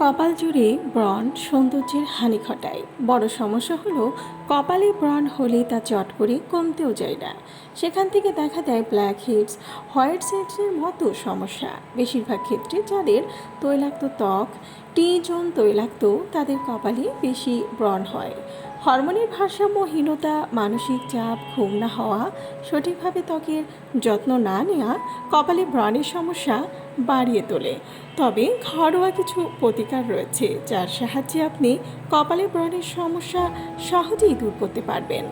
কপাল জুড়ে ব্রণ সৌন্দর্যের হানি ঘটায়। বড় সমস্যা হলো, কপালে ব্রণ হলে তা চট করে কমতেও যায় না। সেখান থেকে দেখা দেয় ব্ল্যাক হেডস হোয়াইট সেটসের মতো সমস্যা। বেশিরভাগ ক্ষেত্রে যাদের তৈলাক্ত ত্বক টি জোন তৈলাক্ত, তাদের কপালে বেশি ব্রণ হয়। হরমোনের ভারসাম্যহীনতা, মানসিক চাপ, ঘুম না হওয়া, সঠিকভাবে ত্বকের যত্ন না নেওয়া কপালে ব্রণের সমস্যা বাড়িয়ে তোলে। তবে ঘরোয়া কিছু প্রতিকার রয়েছে, যার সাহায্যে আপনি কপালে ব্রণের সমস্যা সহজেই দূর করতে পারবেন।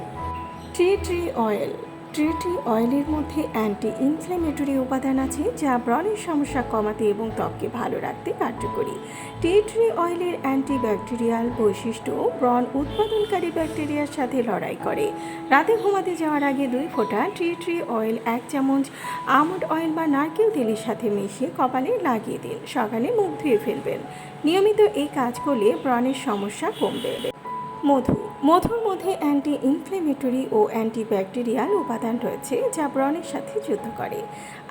Tree tree oil tree tree অয়েলের মধ্যে অ্যান্টি ইনফ্ল্যামেটরি উপাদান আছে যা ব্রণের সমস্যা কমাতে এবং ত্বককে ভালো রাখতে কার্যকরী। টি ট্রি অয়েলের অ্যান্টি ব্যাকটেরিয়াল বৈশিষ্ট্য ব্রণ উৎপাদনকারী ব্যাকটেরিয়ার সাথে লড়াই করে। রাতে ঘুমাতে যাওয়ার আগে দুই ফোঁটা ট্রি ট্রি অয়েল, এক চামচ আমন্ড অয়েল বা নারকেল তেলের সাথে মিশিয়ে কপালে লাগিয়ে দিন। সকালে মুখ ধুয়ে ফেলবেন। নিয়মিত এই কাজ করলে ব্রণের সমস্যা কমবে। মধু মধুর মধ্যে অ্যান্টি ইনফ্লেমেটরি ও অ্যান্টিব্যাকটেরিয়াল উপাদান রয়েছে, যা ব্রণের সাথে যুদ্ধ করে।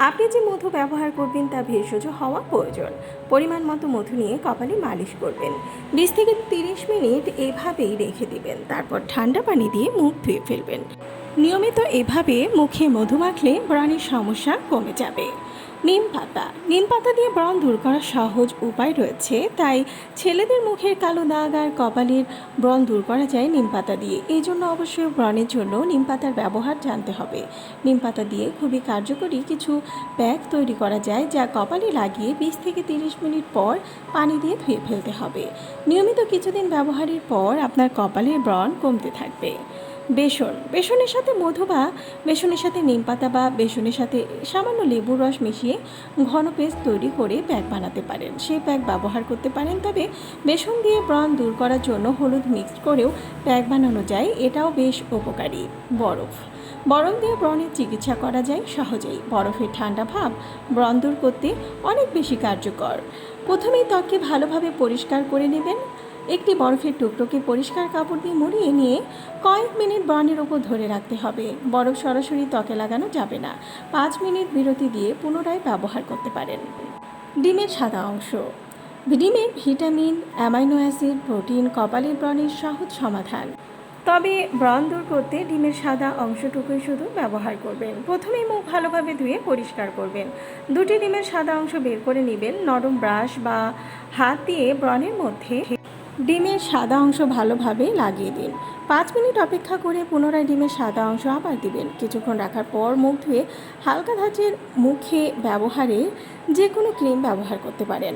আপনি যে মধু ব্যবহার করবেন তা ভেষজ হওয়া প্রয়োজন। পরিমাণ মতো মধু নিয়ে কপালে মালিশ করবেন। বিশ থেকে তিরিশ মিনিট এভাবেই রেখে দিবেন, তারপর ঠান্ডা পানি দিয়ে মুখ ধুয়ে ফেলবেন। নিয়মিত এভাবে মুখে মধু মাখলে ব্রণের সমস্যা কমে যাবে। নিম পাতা। নিম পাতা দিয়ে ব্রণ দূর করার সহজ উপায় রয়েছে, তাই ছেলেদের মুখের কালো দাগ আর কপালের ব্রণ দূর করা যায় নিম পাতা দিয়ে। এই জন্য অবশ্যই ব্রণের জন্য নিম পাতার ব্যবহার জানতে হবে। নিম পাতা দিয়ে খুবই কার্যকরী কিছু প্যাক তৈরি করা যায়, যা কপালে লাগিয়ে বিশ থেকে তিরিশ মিনিট পর পানি দিয়ে ধুয়ে ফেলতে হবে। নিয়মিত কিছুদিন ব্যবহারের পর আপনার কপালের ব্রণ কমতে থাকবে। বেসন। বেসনের সাথে মধু বা বেসনের সাথে নিম পাতা বা বেসনের সাথে সামান্য লেবুর রস মিশিয়ে ঘন পেস্ট তৈরি করে প্যাক বানাতে পারেন। সেই প্যাক ব্যবহার করতে পারেন, তবে বেসন দিয়ে ব্রণ দূর করার জন্য হলুদ মিক্সড করেও প্যাক বানানো যায়। এটাও বেশ উপকারী। বরফ। বরফ দিয়ে ব্রণের চিকিৎসা করা যায় সহজেই। বরফের ঠান্ডা ভাব ব্রণ দূর করতে অনেক বেশি কার্যকর। প্রথমেই ত্বককে ভালোভাবে পরিষ্কার করে নেবেন। একটি বরফের টুকরোকে পরিষ্কার কাপড় দিয়ে মুড়িয়ে নিয়ে কয়েক মিনিট ব্রণের ওপর ধরে রাখতে হবে। বরফ সরাসরি ত্বকে লাগানো যাবে না। পাঁচ মিনিট বিরতি দিয়ে পুনরায় ব্যবহার করতে পারেন। ডিমের সাদা অংশ। ডিমে ভিটামিন, অ্যামাইনো অ্যাসিড, প্রোটিন, কপালের ব্রণের সহজ সমাধান। তবে ব্রণ দূর করতে ডিমের সাদা অংশটুকুই শুধু ব্যবহার করবেন। প্রথমেই মুখ ভালোভাবে ধুয়ে পরিষ্কার করবেন। দুটি ডিমের সাদা অংশ বের করে নেবেন। নরম ব্রাশ বা হাত দিয়ে ব্রণের মধ্যে ডিমের সাদা অংশ ভালোভাবে লাগিয়ে দিন। পাঁচ মিনিট অপেক্ষা করে পুনরায় ডিমের সাদা অংশ আবার দিবেন। কিছুক্ষণ রাখার পর মুখ ধুয়ে হালকা ধাঁচের মুখে ব্যবহারে যে কোনো ক্রিম ব্যবহার করতে পারেন।